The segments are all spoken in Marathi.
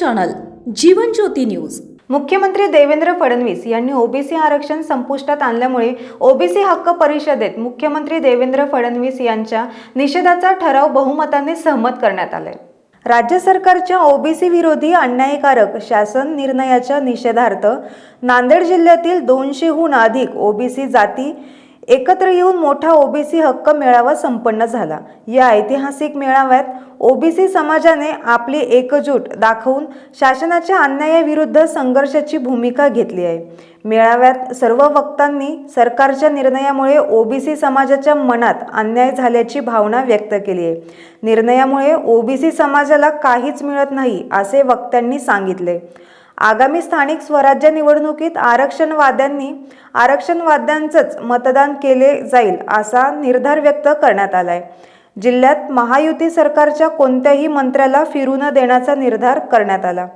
Channel Jeevan Jyoti news. मुख्यमंत्री देवेंद्र फडणवीस यांनी ओबीसी आरक्षण संपुष्टात आणल्यामुळे ओबीसी हक्क परिषदेत मुख्यमंत्री देवेंद्र फडणवीस यांच्या निषेधाचा ठराव बहुमताने सहमत करण्यात आलाय. राज्य सरकारच्या ओबीसी विरोधी अन्यायकारक शासन निर्णयाच्या निषेधार्थ नांदेड जिल्ह्यातील दोनशेहून अधिक ओबीसी जाती एकत्र येऊन मोठा ओबीसी हक्क मेळावा संपन्न झाला. या ऐतिहासिक मेळाव्यात ओबीसी समाजाने आपली एकजूट दाखवून शासनाच्या अन्यायाविरुद्ध संघर्षाची भूमिका घेतली आहे. मेळाव्यात सर्व वक्तांनी सरकारच्या निर्णयामुळे ओबीसी समाजाच्या मनात अन्याय झाल्याची भावना व्यक्त केली आहे. निर्णयामुळे ओबीसी समाजाला काहीच मिळत नाही असे वक्त्यांनी सांगितले. आगामी स्थानिक स्वराज्य निवडणुकीत आरक्षणवाद्यांनी आरक्षणवाद्यांचंच मतदान केले जाईल असा निर्धार व्यक्त करण्यात आलाय. जिल्ह्यात महायुती सरकारच्या कोणत्याही मंत्र्याला फिरू न देण्याचा निर्धार करण्यात आला.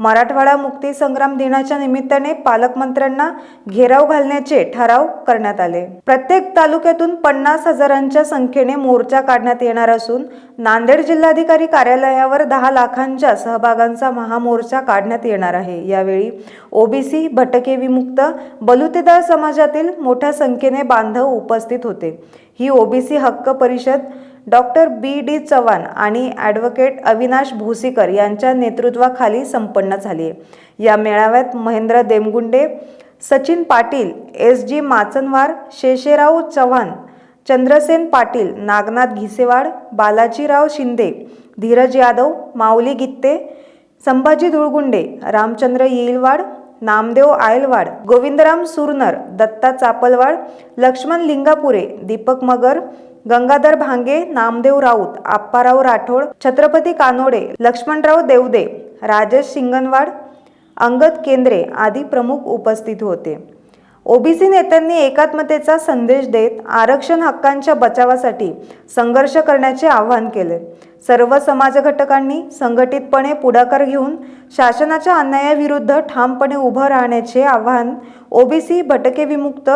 मराठवाडा मुक्ती संग्राम दिनाच्या निमित्ताने पालकमंत्र्यांना घेराव घालण्याचे ठराव करण्यात आले. प्रत्येक तालुक्यातून पन्नास हजारांच्या संख्येने मोर्चा काढण्यात येणार असून नांदेड जिल्हाधिकारी कार्यालयावर दहा लाखांच्या सहभागांचा महामोर्चा काढण्यात येणार आहे. यावेळी ओबीसी भटके विमुक्त बलुतेदार समाजातील मोठ्या संख्येने बांधव उपस्थित होते. ही ओबीसी हक्क परिषद डॉक्टर बी डी चव्हाण आणि ॲडव्होकेट अविनाश भोसीकर यांच्या नेतृत्वाखाली संपन्न झाली आहे. या मेळाव्यात महेंद्र देमगुंडे सचिन पाटील एस जी माचनवार शेषेराव चव्हाण चंद्रसेन पाटील नागनाथ घिसेवाड बालाजीराव शिंदे धीरज यादव माऊली गित्ते संभाजी धुळगुंडे रामचंद्र येईलवाड नामदेव आयलवाड गोविंदराम सुरनर दत्ता चापलवाड लक्ष्मण लिंगापुरे दीपक मगर गंगाधर भांगे नामदेव राऊत आप्पाराव राठोड छत्रपती कानोडे लक्ष्मणराव देवदे राजेश शिंगणवाड अंगद केंद्रे आदी प्रमुख उपस्थित होते. ओबीसी नेत्यांनी एकात्मतेचा संदेश देत आरक्षण हक्कांच्या बचावासाठी संघर्ष करण्याचे आवाहन केले. सर्व समाज घटकांनी संघटितपणे पुढाकार घेऊन शासनाच्या अन्यायाविरुद्ध ठामपणे उभं राहण्याचे आवाहन ओबीसी भटके विमुक्त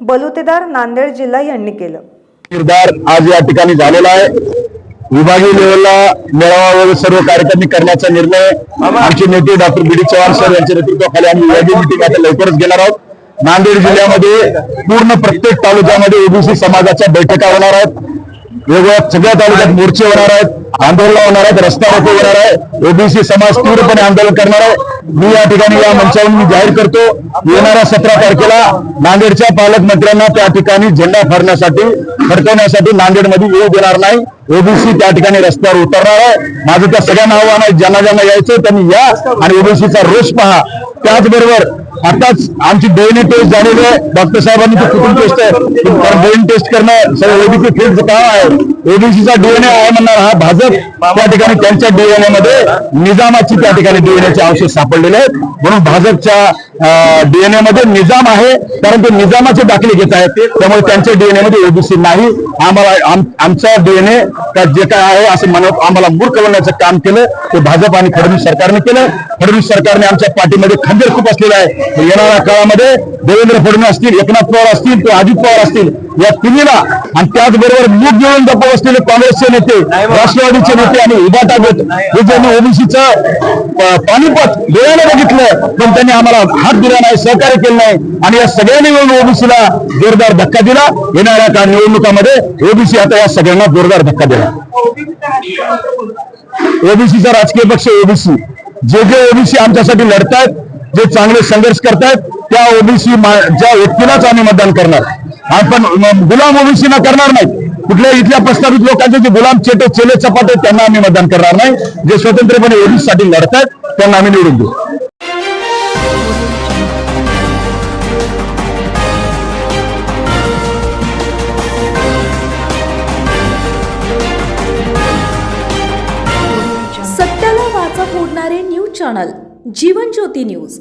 बलुतेदार नांदेड जिल्हा यांनी केलं. निर्धार आज या ठिकाणी झालेला आहे. विभागीय लेवलला मेळावा वगैरे सर्व कार्यक्रम करण्याचा निर्णय आमचे नेते doctor B D Chavan sir यांच्या नेतृत्वाखाली आम्ही विभागीय मिटिंग आता लवकरच घेणार आहोत. नांदेड जिल्ह्यामध्ये पूर्ण प्रत्येक तालुक्यामध्ये ओबीसी समाजाच्या बैठका होणार आहेत. वेगवेगळ्या सगळ्या तालुक्यात मोर्चे होणार आहेत आंदोलन होणार आहेत रस्ता रोको होणार आहे ओबीसी समाज तीव्रपणे आंदोलन करणार आहे. मी या ठिकाणी या मंचावरून मी जाहीर करतो येणाऱ्या सतरा तारखेला नांदेडच्या पालकमंत्र्यांना त्या ठिकाणी झेंडा फडण्यासाठी फडकवण्यासाठी नांदेडमध्ये येऊ देणार नाही. ओबीसी त्या ठिकाणी रस्त्यावर उतरणार आहे. माझं त्या सगळ्यांना आव्हान आहे ज्यांना ज्यांना यायचं त्यांनी या आणि ओबीसीचा रोष पहा. त्याचबरोबर आताच आमची डीएनए टेस्ट झालेली आहे. डॉक्टर साहेबांनी कुठून टेस्ट आहे. कारण टेस्ट करणं सगळं ओबीसी फील्डचं काम आहे. ओबीसीचा डीएनए आहे म्हणणार हा भाजप. त्या ठिकाणी त्यांच्या डीएनए मध्ये निजामाची त्या ठिकाणी डीएनएचे अवशेष सापडलेले आहेत. म्हणून भाजपच्या डीएनए मध्ये निजाम आहे. कारण ते निजामाचे दाखले घेत आहेत त्यामुळे त्यांच्या डीएनए मध्ये ओबीसी नाही. आम्हाला आमचा डीएनए जे काय आहे असं म्हणत आम्हाला मूर्ख बनवण्याचं काम केलं. ते भाजप आणि फडणवीस सरकारने केलं. फडणवीस सरकारने आमच्या पाठीमध्ये खंजीर खूप असलेला आहे. येणाऱ्या काळामध्ये देवेंद्र फडणवीस असतील एकनाथ पवार असतील किंवा अजित पवार असतील या तिन्हीला आणि त्याचबरोबर मूग घेऊन गप्प बसलेले काँग्रेसचे नेते राष्ट्रवादीचे नेते आणि उभाटा गट हे ज्यांनी ओबीसीचं पाणीपत डोळ्याने बघितलं पण त्यांनी आम्हाला हात दिला नाही सहकार्य केलं नाही. आणि या सगळ्यांनी मिळून ओबीसीला जोरदार धक्का दिला. येणाऱ्या काळ निवडणुकामध्ये ओबीसी आता या सगळ्यांना जोरदार धक्का दिला. ओबीसीचा राजकीय पक्ष ओबीसी. जे जे ओबीसी आमच्यासाठी लढतायत जे चांगले संघर्ष करतायत त्या ओबीसी ज्या व्यक्तीलाच आम्ही मतदान करणार. आपण गुलाम ओबीसीना करणार नाही. कुठल्या इथल्या प्रस्तावित लोकांचे जे गुलाम चेटे चेले चपाटे त्यांना आम्ही मतदान करणार नाही. जे स्वतंत्रपणे ओबीसीसाठी लढतायत त्यांना आम्ही निवडून देऊ. Channel Jeevan Jyoti news